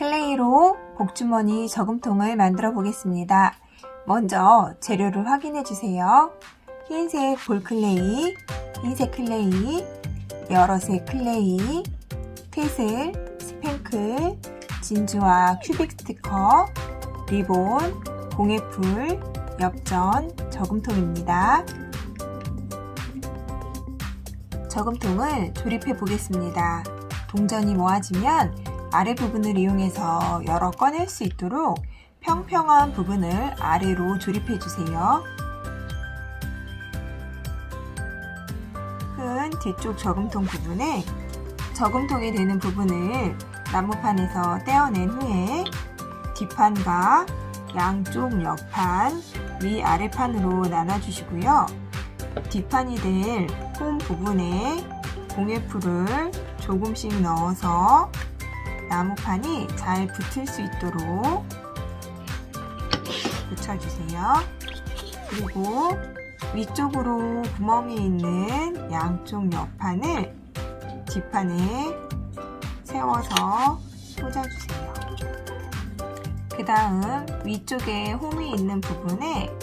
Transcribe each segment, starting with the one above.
클레이로 복주머니 저금통을 만들어 보겠습니다. 먼저 재료를 확인해 주세요. 흰색 볼클레이, 흰색 클레이, 여러색 클레이, 테슬, 스팽클, 진주와 큐빅 스티커, 리본, 공예풀, 엽전, 저금통입니다. 저금통을 조립해 보겠습니다. 동전이 모아지면 아래 부분을 이용해서 열어 꺼낼 수 있도록 평평한 부분을 아래로 조립해 주세요. 큰 뒤쪽 저금통 부분에 저금통이 되는 부분을 나무판에서 떼어낸 후에 뒷판과 양쪽 옆판, 위 아래판으로 나눠주시고요. 뒷판이 될 홈 부분에 공예풀을 조금씩 넣어서 나무판이 잘 붙을 수 있도록 붙여주세요. 그리고 위쪽으로 구멍이 있는 양쪽 옆판을 뒷판에 세워서 꽂아주세요. 그 다음 위쪽에 홈이 있는 부분에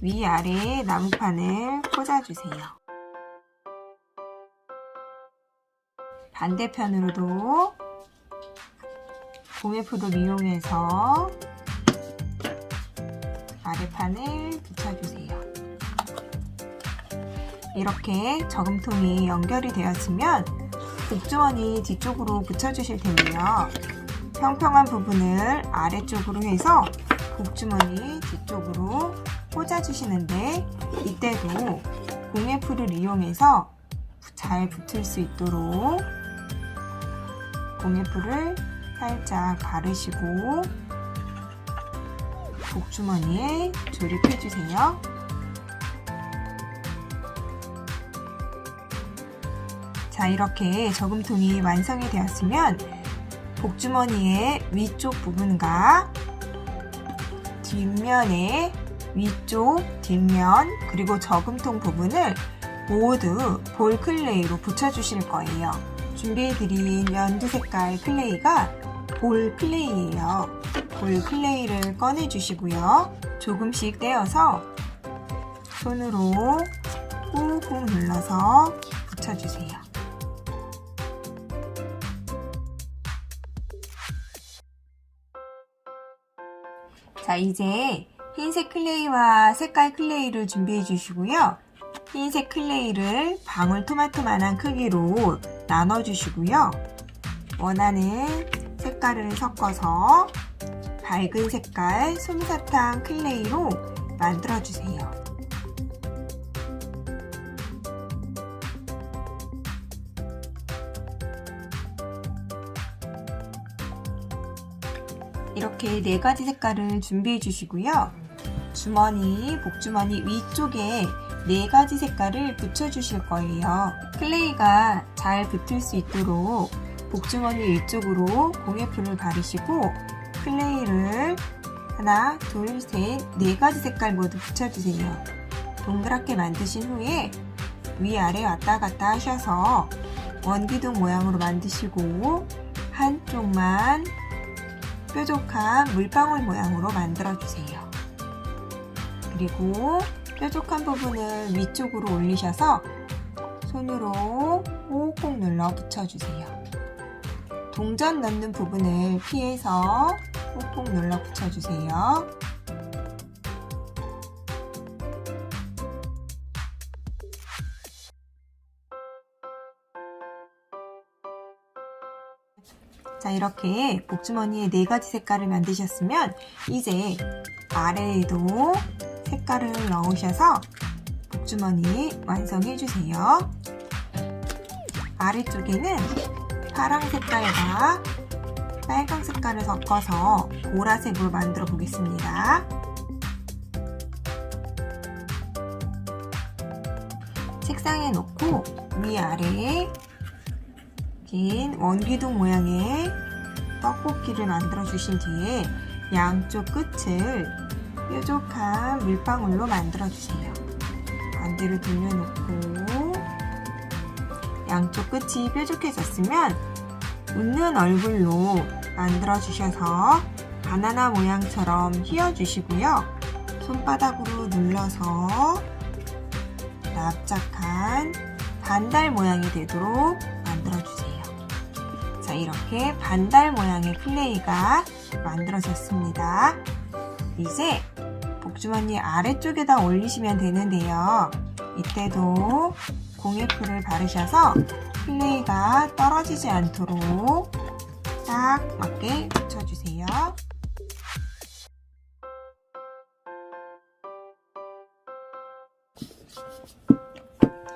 위아래 나무판을 꽂아주세요. 반대편으로도 공예풀을 이용해서 아래판을 붙여주세요. 이렇게 저금통이 연결이 되었으면 복주머니 뒤쪽으로 붙여주실 텐데요. 평평한 부분을 아래쪽으로 해서 복주머니 뒤쪽으로 꽂아주시는데 이때도 공예풀을 이용해서 잘 붙을 수 있도록 공예풀을 살짝 바르시고 복주머니에 조립해주세요. 자, 이렇게 저금통이 완성이 되었으면 복주머니의 위쪽 부분과 뒷면의 위쪽, 뒷면, 그리고 저금통 부분을 모두 볼 클레이로 붙여주실 거예요. 준비해드린 연두 색깔 클레이가 볼 클레이예요. 볼 클레이를 꺼내주시고요. 조금씩 떼어서 손으로 꾹꾹 눌러서 붙여주세요. 자, 이제 흰색 클레이와 색깔 클레이를 준비해 주시고요. 흰색 클레이를 방울토마토만한 크기로 나눠 주시고요. 원하는 색깔을 섞어서 밝은 색깔 솜사탕 클레이로 만들어 주세요. 이렇게 네 가지 색깔을 준비해 주시고요. 주머니, 복주머니 위쪽에 네 가지 색깔을 붙여주실 거예요. 클레이가 잘 붙을 수 있도록 복주머니 위쪽으로 공예풀을 바르시고 클레이를 하나, 둘, 셋, 네 가지 색깔 모두 붙여주세요. 동그랗게 만드신 후에 위아래 왔다 갔다 하셔서 원기둥 모양으로 만드시고 한쪽만 뾰족한 물방울 모양으로 만들어 주세요. 그리고 뾰족한 부분을 위쪽으로 올리셔서 손으로 꾹꾹 눌러 붙여주세요. 동전 넣는 부분을 피해서 꾹꾹 눌러 붙여주세요. 자, 이렇게 복주머니에 네 가지 색깔을 만드셨으면 이제 아래에도 색깔을 넣으셔서 복주머니 완성해 주세요. 아래쪽에는 파랑 색깔과 빨강 색깔을 섞어서 보라색으로 만들어 보겠습니다. 책상에 놓고 위아래에 긴 원기둥 모양의 떡볶이를 만들어 주신 뒤에 양쪽 끝을 뾰족한 물방울로 만들어 주세요. 반대로 돌려놓고 양쪽 끝이 뾰족해졌으면 웃는 얼굴로 만들어 주셔서 바나나 모양처럼 휘어주시고요. 손바닥으로 눌러서 납작한 반달 모양이 되도록 만들어 주세요. 자, 이렇게 반달 모양의 클레이가 만들어졌습니다. 이제 복주머니 아래쪽에다 올리시면 되는데요. 이때도 공예풀을 바르셔서 클레이가 떨어지지 않도록 딱 맞게 붙여주세요.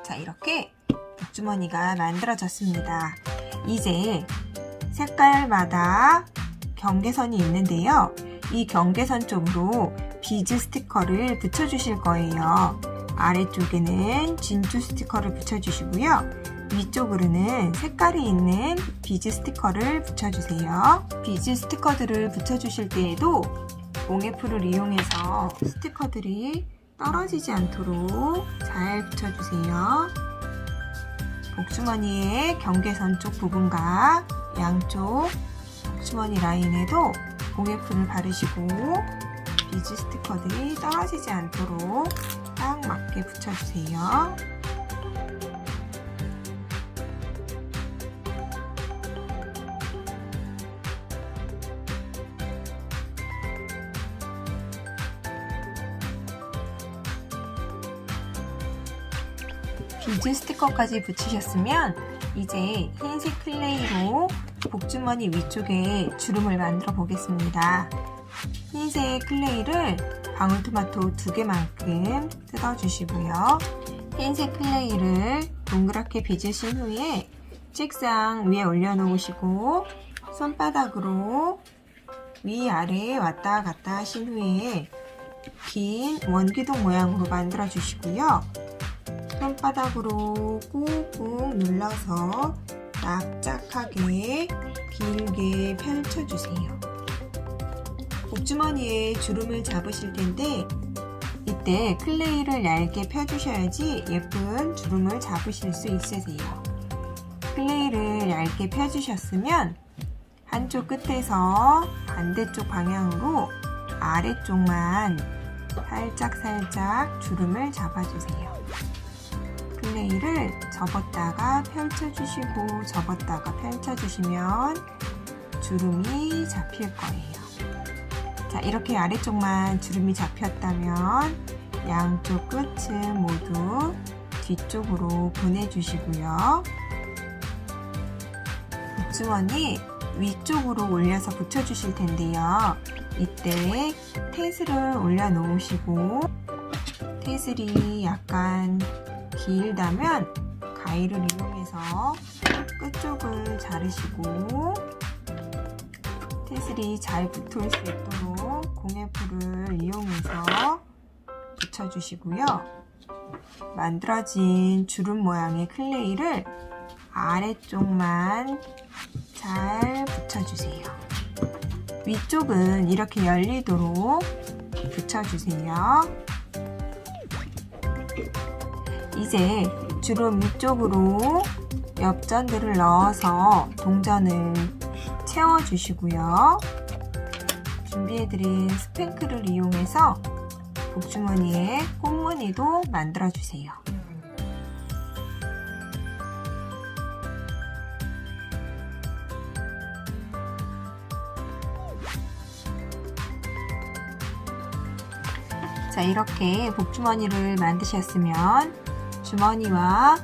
자, 이렇게 복주머니가 만들어졌습니다. 이제 색깔마다 경계선이 있는데요. 이 경계선 쪽으로 비즈 스티커를 붙여주실 거예요. 아래쪽에는 진주 스티커를 붙여주시고요. 위쪽으로는 색깔이 있는 비즈 스티커를 붙여주세요. 비즈 스티커들을 붙여주실 때에도 몽에풀을 이용해서 스티커들이 떨어지지 않도록 잘 붙여주세요. 복주머니의 경계선 쪽 부분과 양쪽 복주머니 라인에도 공예풀을 바르시고 비즈 스티커들이 떨어지지 않도록 딱 맞게 붙여주세요. 비즈 스티커까지 붙이셨으면 이제 흰색 클레이로 복주머니 위쪽에 주름을 만들어 보겠습니다. 흰색 클레이를 방울토마토 두 개만큼 뜯어주시고요. 흰색 클레이를 동그랗게 빚으신 후에 책상 위에 올려놓으시고 손바닥으로 위아래 왔다 갔다 하신 후에 긴 원기둥 모양으로 만들어 주시고요. 손바닥으로 꾹꾹 눌러서 납작하게 길게 펼쳐주세요. 복주머니에 주름을 잡으실 텐데 이때 클레이를 얇게 펴주셔야지 예쁜 주름을 잡으실 수 있으세요. 클레이를 얇게 펴주셨으면 한쪽 끝에서 반대쪽 방향으로 아래쪽만 살짝 살짝 주름을 잡아주세요. 클레이를 접었다가 펼쳐주시고 접었다가 펼쳐주시면 주름이 잡힐 거예요. 자, 이렇게 아래쪽만 주름이 잡혔다면 양쪽 끝은 모두 뒤쪽으로 보내주시고요. 복주머니 위쪽으로 올려서 붙여주실 텐데요. 이때 테슬을 올려놓으시고 테슬이 약간 길다면 가위를 이용해서 끝쪽을 자르시고 테슬이 잘 붙을 수 있도록 공예풀을 이용해서 붙여주시고요. 만들어진 주름 모양의 클레이를 아래쪽만 잘 붙여주세요. 위쪽은 이렇게 열리도록 붙여주세요. 이제 주름 위쪽으로 엽전들을 넣어서 동전을 채워주시고요. 준비해드린 스팽크를 이용해서 복주머니에 꽃무늬도 만들어주세요. 자, 이렇게 복주머니를 만드셨으면 주머니와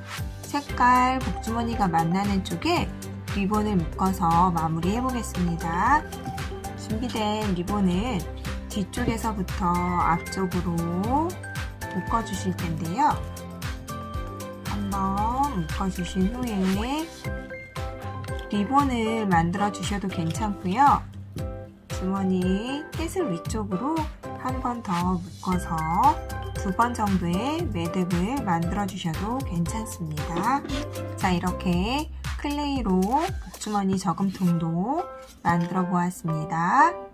색깔 복주머니가 만나는 쪽에 리본을 묶어서 마무리해 보겠습니다. 준비된 리본은 뒤쪽에서부터 앞쪽으로 묶어 주실 텐데요. 한번 묶어 주신 후에 리본을 만들어 주셔도 괜찮고요. 주머니 햇을 위쪽으로 한 번 더 묶어서 두 번 정도의 매듭을 만들어 주셔도 괜찮습니다. 자, 이렇게 클레이로 복주머니 저금통도 만들어 보았습니다.